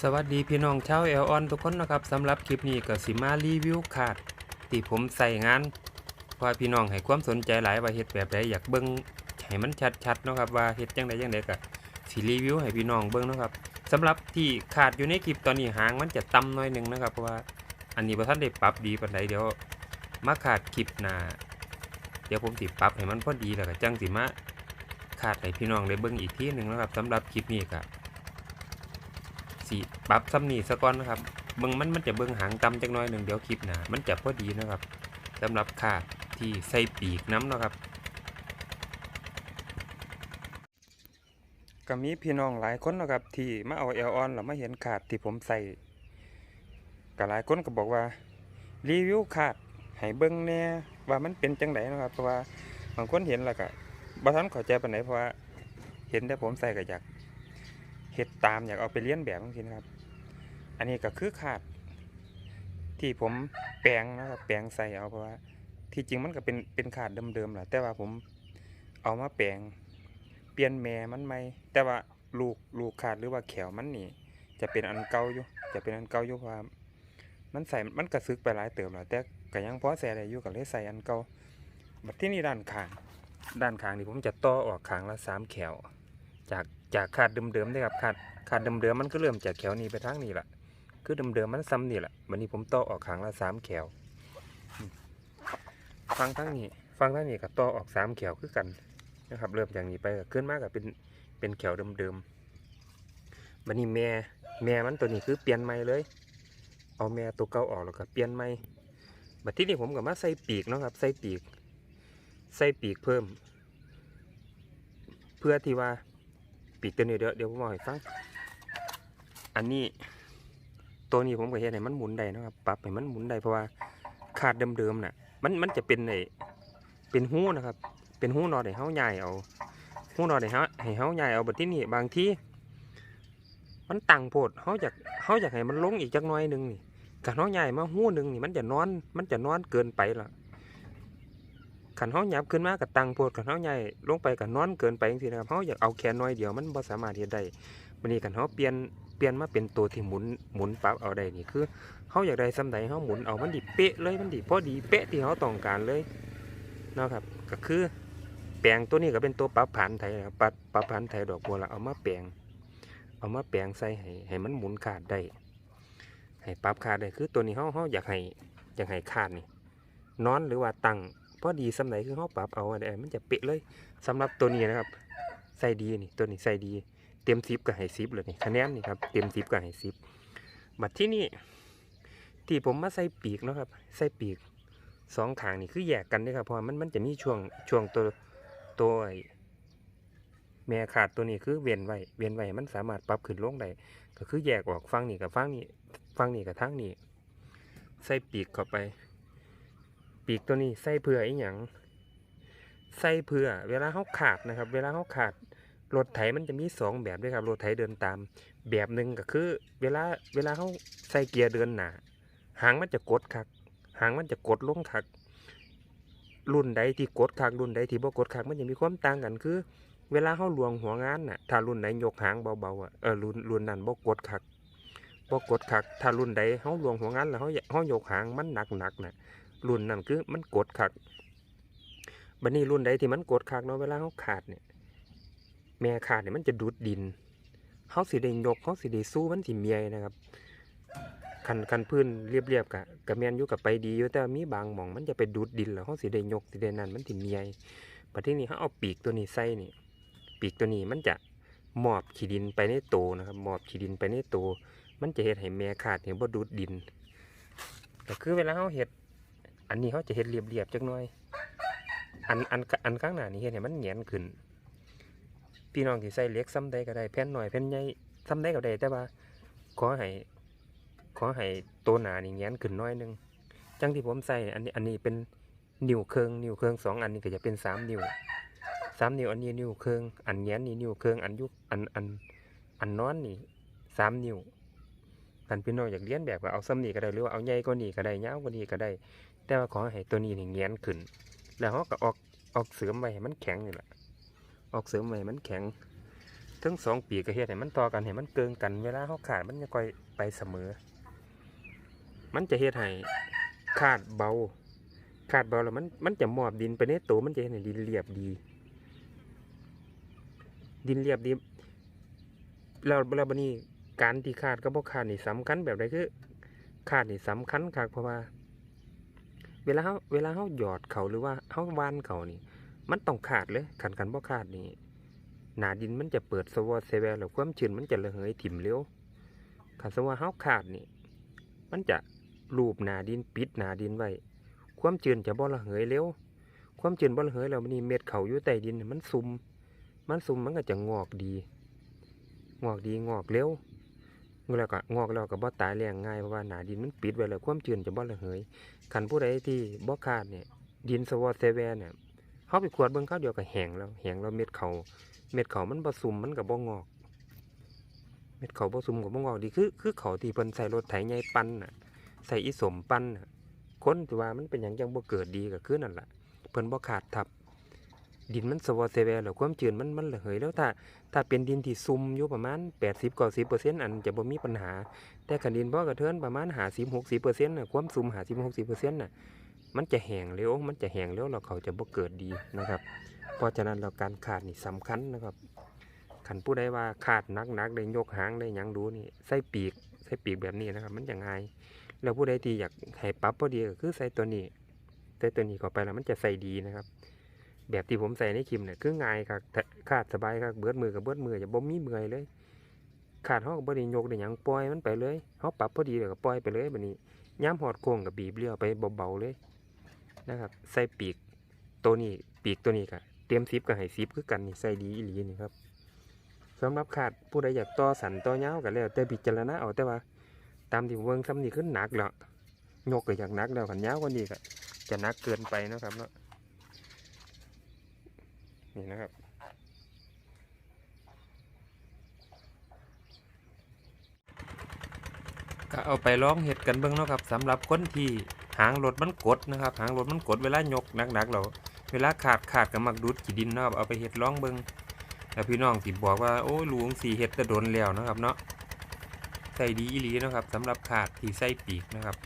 สวัสดีพี่น้องชาวเอลออนทุกคนนะครับสำหรับคลิปนี้ก็สิมารีวิวขาดที่ผมใส่งานเพราะว่าพี่น้องให้ความสนใจหลายว่าเฮ็ดแบบใดอยากเบิ่งให้มันชัดๆนะครับว่าเฮ็ดจังใดจังใดก็สิรีวิวให้พี่น้องเบิ่งนะครับสำหรับที่ขาดอยู่ในคลิปตอนนี้หางมันจะต่ำน่อยหนึ่งนะครับเพราะว่าอันนี้บ่ทันได้ปรับดีปานใดเดี๋ยวมาขาดคลิปหน้าเดี๋ยวผมสิปรับให้มันพอดีแล้วก็จังสิมาขาดให้พี่น้องได้เบิ่งอีกทีหนึ่งนะครับสำหรับคลิปนี้ก็ สีปรับซ้ำนี่ซะก่อนนะครับเบิ่งมันมันจะเบิ่งหางต่ำจักหน้อยหนึ่งเดี๋ยวคลิปหนามันจะพอดีนะครับสำหรับขาดที่ใส่ปีกน้ำนะครับก็มีพี่น้องหลายคนนะครับที่มาเอาเอลออนแล้วมาเห็นขาดที่ผมใส่ก็หลายคนก็บอกว่ารีวิวขาดให้เบิ่งแน่ว่ามันเป็นจังไดนะครับเพราะว่าบางคนเห็นแล้วก็บ่ทันเข้าใจปานไหนเพราะว่าเห็นแต่ผมใส่ก็อยาก เฮ็ดตามอยากเอาไปเลี้ยนแบบบางทีนะครับ อันนี้ก็คือขาด ที่ผมแปลงนะครับแปลงใส่เอาเพราะว่า ที่จริงมันก็เป็นเป็นขาดเดิมๆแหละแต่ว่าผมเอามาแปลงเปลี่ยนแม่มันใหม่แต่ว่าลูกลูกขาดหรือว่าแขวมันนี่ จะเป็นอันเก่าอยู่ จะเป็นอันเก่าอยู่เพราะมันใส่มันกระซึกไปหลายเติมแล้วแต่ก็ยังพอใส่ได้อยู่ก็เลยใส่อันเก่าบัดที่นี่ด้านข้าง ด้านข้างนี่ผมจะต่อออกข้างละสามแขวจาก จากขาดเดิมๆได้ครับขาดขาดเดิมๆมันก็เริ่มจากแขวนี้ไปทางนี้แหละคือเดิมๆมันซ้ำนี่แหละวันนี้ผมต่อออกขางละสามแขวฟังทั้งนี้ฟังทั้งนี้ก็ต่อออกสามแขวคือกันนะครับ เริ่มจากนี้ไปก็ขึ้นมากกับเป็นเป็นแขวเดิมๆวันนี้แม่แม่มันตัวนี้คือเปลี่ยนใหม่เลย เอาแม่ตัวเก่าออกแล้วก็เปลี่ยนใหม่บัดที่นี่ผมก็มาใส่ปีกนะครับใส่ปีก ใส่ปีกเพิ่ม เพื่อที่ว่า ปีกตัวนี้เดี๋ยวเดี๋ยวผมบอกให้ฟัง อันนี้ตัวนี้ผมก็เห็นให้มันหมุนได้นะครับ ปรับให้มันหมุนได้เพราะว่าขาดเดิมๆน่ะ มันมันจะเป็นไอเป็นหูนะครับ เป็นหูนอให้เฮาใหญ่เอาหูนอให้เฮาให้เฮาใหญ่เอาบัดที่นี่บางที่มันตั้งโพดเฮาอยากเฮาอยากให้มันลงอีกจักหน่อยหนึงนี่กันเฮาใหญ่มาหูหนึงนี่มันจะนอน มันจะนอนเกินไปละ ขันเฮาหยับขึ้นมากับตังโพดขันเฮาใหญ่ลงไปกับนอนเกินไปจังซี่นะครับเฮาอยากเอาแค่น้อยเดียวมันบ่สามารถเฮ็ดได้วันนี้กันเฮาเปลี่ยนเปลี่ยนมาเป็นตัวที่หมุนหมุนปรับเอาได้นี่คือเฮาอยากได้ส่ำใดเฮาหมุนเอามันดิเป๊ะเลยมันดิพอดีเป๊ะที่เฮาต้องการเลยเนาะครับก็คือแปลงตัวนี้ก็เป็นตัวปรับผันไทยนะครับปรับปรับผันไทยดอกบัวละเอามาแปลงเอามาแปลงใส่ให้ให้มันหมุนขาดได้ให้ปรับขาดได้คือตัวนี้เฮาเฮาอยากให้อยากให้ขาดนี่นอนหรือว่าตั้ง พอดีสำไหนคือเฮาปรับเอาได้มันจะเป๊ะเลยสำหรับตัวนี้นะครับใส่ดีนี่ตัวนี้ใส่ดี เต็มซิปก็ให้ซิปเลยนี่คะแนนนี่ครับเต็มซิปก็ให้ซิปบัดที่นี่ที่ผมมาใส่ปีกนะครับใส่ปีกสองขางนี่คือแยกกันเด้อครับเพราะมันมันจะมีช่วงช่วงตัวตัวแม่ขาดตัวนี้คือเวียนไว้เวียนไว้มันสามารถปรับขึ้นลงได้ก็คือแยกออกฟังนี่กับฟังนี่ฟังนี่กับทั้งนี่ใส่ปีกเข้าไป ปีกตัวนี้ใส่เพื่ออีหยังใส่เพื่อ เวลาเขาขาดนะครับ เวลาเขาขาดรถไถมันจะมีสองแบบด้วยครับรถไถเดินตาม แบบหนึ่งก็คือ เวลาเวลาเขาใส่เกียร์เดินหนาหางมันจะกดคักหางมันจะกดลงคัก รุ่นใดที่กดคักรุ่นใดที่บ่กดคักมันจะมีความต่างกันคือ เวลาเขาลวงหัวงานน่ะถ้ารุ่นไหนยกหางเบาๆอะเออรุ่นรุ่นนั้นบ่กดคักบ่กดคักถ้ารุ่นใดเขาลวงหัวงานแล้วเขาเขายกหางมันหนักหนักๆน่ะ รุ่นนั้นคือมันกดคักบัดนี้รุ่นใดที่มันกดคักเนาะเวลาเขาขาดเนี่ย แม่ขาดเนี่ยมันจะดูดดินเขาสิได้ยกเขาสิได้สู้มันสิเมียนะครับคันคันพื้นเรียบๆกะกะแมนอยู่กับไปดีอยู่แต่มีบางหม่องมันจะไปดูดดินแล้วเขาสิได้ยกสิได้นั่นมันสิเมียประเทศนี้เขาเอาปีกตัวนี้ใส่นี่ปีกตัวนี้มันจะมอบขี้ดินไปในโตนะครับมอบขี้ดินไปในโตมันจะเฮ็ดให้แม่ขาดเนี่ยบ่ดูดดินก็คือเวลาเขาเฮ็ด อันนี้เขาจะเฮ็ดเรียบๆจักหน่อย อันอันอันข้างหน้านี่เฮ็ดให้มันแหงนขึ้น พี่น้องที่ใส่เล็กซ้ำใดก็ได้แผ่นหน่อยแผ่นใหญ่ซ้ำใดก็ได้แต่ว่าขอให้ขอให้ตัวหนานี่แง้นขึ้นน้อยหนึงจังที่ผมใส่อันนี้อันนี้เป็นนิ้วเครื่องนิ้วเครื่องสองอันนี้ก็จะเป็นสามนิ้วสามนิ้วอันนี้นิ้วเครื่องอันแง้นนี่นิ้วเครื่องอันยุกอันอันอันนอนนี่สามนิ้วกันพี่น้องอยากเลี้ยนแบบก็เอาซ้ำนี่ก็ได้หรือว่าเอาใหญ่กว่านี้ก็ได้ยาวกว่านี้ก็ได้ แต่ว่าขอให้ตัวนี้เนี่แง้นขึ้น แล้วเขาก็ออกออกเสริมไว้ให้มันแข็งนี่แหละออกเสริมใหม่มันแข็งทั้งสองปีกก็เฮ็ดให้มันต่อกันให้มันเกิงกันเวลาเฮาขาดมันจะค่อยไปเสมอ มันจะเฮ็ดให้ขาดเบา ขาดเบาแล้วมันมันจะมอบดินไปในตัวมันจะเฮ็ดให้ดินเรียบดี ดินเรียบดีแล้วแล้วบัดนี้การที่ขาดกับบ่ขาดนี่สำคัญแบบใดคือขาดนี่สำคัญคักเพราะว่า เวลาเฮาเวลาเฮาหยอดเขาหรือว่าเฮาวานเขานี่ มันต้องขาดเลยขันกันบ่ขาดนี่หนาดินมันจะเปิดสวอเซเวลแล้วความชื้นมันจะระเหยถิ่มเร็วขันสว่าเฮาขาดนี่ มันจะรูปหนาดินปิดหนาดินไว้ ความชื้นจะบ่ระเหยเร็ว ความชื้นบ่ระเหยแล้วมันนี่เม็ดเขาอยู่ใต้ดินมันซุ่มมันซุ่มมันก็จะงอกดี งอกดีงอกเร็ว แล้วก็งอกแล้วก็บ่ตายแรงง่ายเพราะว่าหนาดินมันปิดไว้แล้วความชื้นจะบ่ระเหยขันผู้ใดที่บ่ขาดเนี่ยดินสวอตเซเวลเนี่ยเขาไปขวดเบิ่งข้าวเดียวก็แห้งแล้วแห้งแล้วเม็ดเขาเม็ดเขามันบ่ซุ่มมันก็บ่งอก เม็ดเขาบ่ซุ่มก็บ่งอกดีคือคือเขาที่เพิ่นใส่รถไถใหญ่ปั่นน่ะใส่อีสมปั่นน่ะคนที่ว่ามันเป็นหยังจังบ่เกิดดีก็คือนั่นแหละเพิ่นบ่ขาดทับ ดินมันสวอเซเวแล้วความชื้นมันมันระเหยแล้วถ้า ถ้าเป็นดินที่ซุ่มอยู่ประมาณ80-90%อันจะบ่มีปัญหา แต่คันดินบ่อกระเทินประมาณ50-60%น่ะความซุ่ม50-60%น่ะมันจะแห้งเร็วมันจะแห้งเร็วแล้วเขาจะบ่เกิดดีนะครับ เพราะฉะนั้นเราการขาดนี่สำคัญนะครับขันผู้ใดว่าขาดนักนักได้ยกหางได้ยังดูนี่ใส่ปีกใส่ปีกแบบนี้นะครับ มันจะง่ายแล้วผู้ใดที่อยากให้ปรับพอดีก็คือใส่ตัวนี้ใส่ตัวนี้เข้าไปแล้วมันจะใส่ดีนะครับ แบบที่ผมใส่ในคลิปเนี่ยคือง่ายครับขาดสบายครับเบิดมือกับเบิดมือจะบ่มีเมื่อยเลย ขาดเฮาก็บ่ได้ยกได้ยังปล่อยมันไปเลยเฮาปรับพอดีแล้วก็ปล่อยไปเลยแบัดนี้ย้ำหอดโค้งกับบีบเลี้ยวไปเบาๆเลยนะครับ ใส่ปีกตัวนี้ปีกตัวนี้ก็เตรียมซิปกับไห้ซิปคือกันนี่ใส่ดีอีหลีนี่ครับสำหรับขาดผู้ใดอยากต่อสันต่อยากันแล้ว แต่พิจารณาเอาแต่ว่า ตามที่ผมเบิ่งซ้ำนี่ขึ้นหนักแล้วยกก็อยากหนักแล้วขันยาวกว่านี้ก็จะหนักเกินไปนะครับเนาะ นี่นะครับ ก็เอาไปลองเห็ดกันเบิ่งเนาะครับสำหรับคนที่หางรถมันกดนะครับ หางรถมันกดเวลายกหนักๆเราเวลาขาดขาดกับมักดูดขี้ดินเนาะครับเอาไปเห็ดลองเบิ่งแล้วพี่น้องสิบอกว่าโอ้หลวงสีเห็ดแตะโดนแล้วนะครับเนาะใส่ดีอีหลีนะครับสำหรับขาดที่ใส่ปีกนะครับ